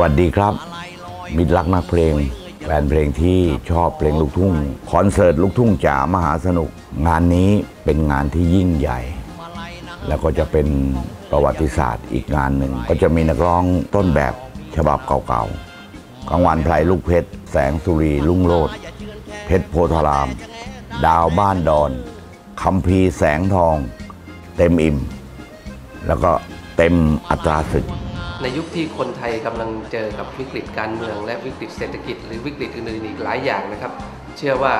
วัสดีครับ มิตรรักนักเพลง แฟนเพลงที่ชอบเพลงลูกทุ่ง คอนเสิร์ตลูกทุ่งจ๋ามหาสนุก งานนี้เป็นงานที่ยิ่งใหญ่ แล้วก็จะเป็นประวัติศาสตร์อีกงานหนึ่ง ก็จะมีนักร้องต้นแบบฉบับเก่าๆ กลางวันไพรลูกเพชร แสงสุรีลุ่งโลดเพชรโพธาราม ดาวบ้านดอนคัมภีแสงทอง เต็มอิ่ม แล้วก็เต็มอัตราศึก ในยุคที่คนไทยกำลังเจอกับวิกฤตการเมือง และวิกฤตเศรษฐกิจ หรือวิกฤตอื่นๆอีกหลายอย่างนะครับ เชื่อว่า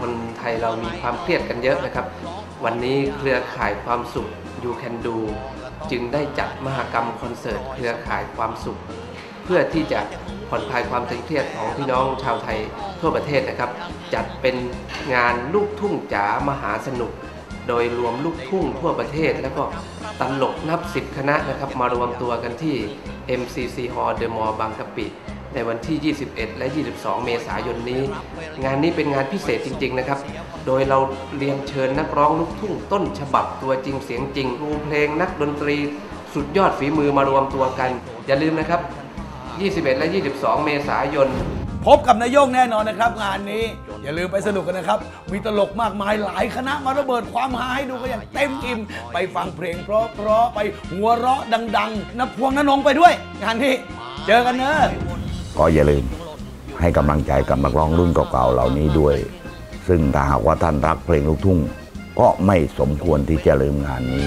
คนไทยเรามีความเครียดกันเยอะนะครับ วันนี้เครือข่ายความสุข You Can Do จึงได้จัดมหกรรมคอนเสิร์ตเครือข่ายความสุข เพื่อที่จะผ่อนคลายความตึงเครียดของพี่น้องชาวไทยทั่วประเทศนะครับ จัดเป็นงานลูกทุ่งจ๋ามหาสนุก โดยรวมลูกทุ่งทั่วประเทศ แล้วก็ตลกนับสิบคณะนะครับมารวมตัวกันที่ MCC Hall The Mall บางกะปิในวันที่ 21 และ 22 เมษายนนี้ งานนี้เป็นงานพิเศษจริง ๆ นะครับ โดยเราเรียนเชิญนักร้องลูกทุ่งต้นฉบับตัวจริงเสียงจริงครูเพลงนักดนตรี สุดยอดฝีมือมารวมตัวกัน อย่าลืมนะครับ 21 และ 22 เมษายน พบกับนายโยงแน่นอนนะครับงานนี้ อย่าลืมไปสนุกกันนะครับ มีตลกมากมายหลายคณะมาระเบิดความฮาให้ดูกันอย่างเต็มอิ่มไปฟังเพลงเพราะๆไปหัวเราะดังๆนพวงนนงไปด้วย งานนี้เจอกันเนอะก็อย่าลืมให้กำลังใจกับนักร้องรุ่นเก่าๆเหล่านี้ด้วย ซึ่งถ้าหากว่าท่านรักเพลงลูกทุ่ง ก็ไม่สมควรที่จะลืมงานนี้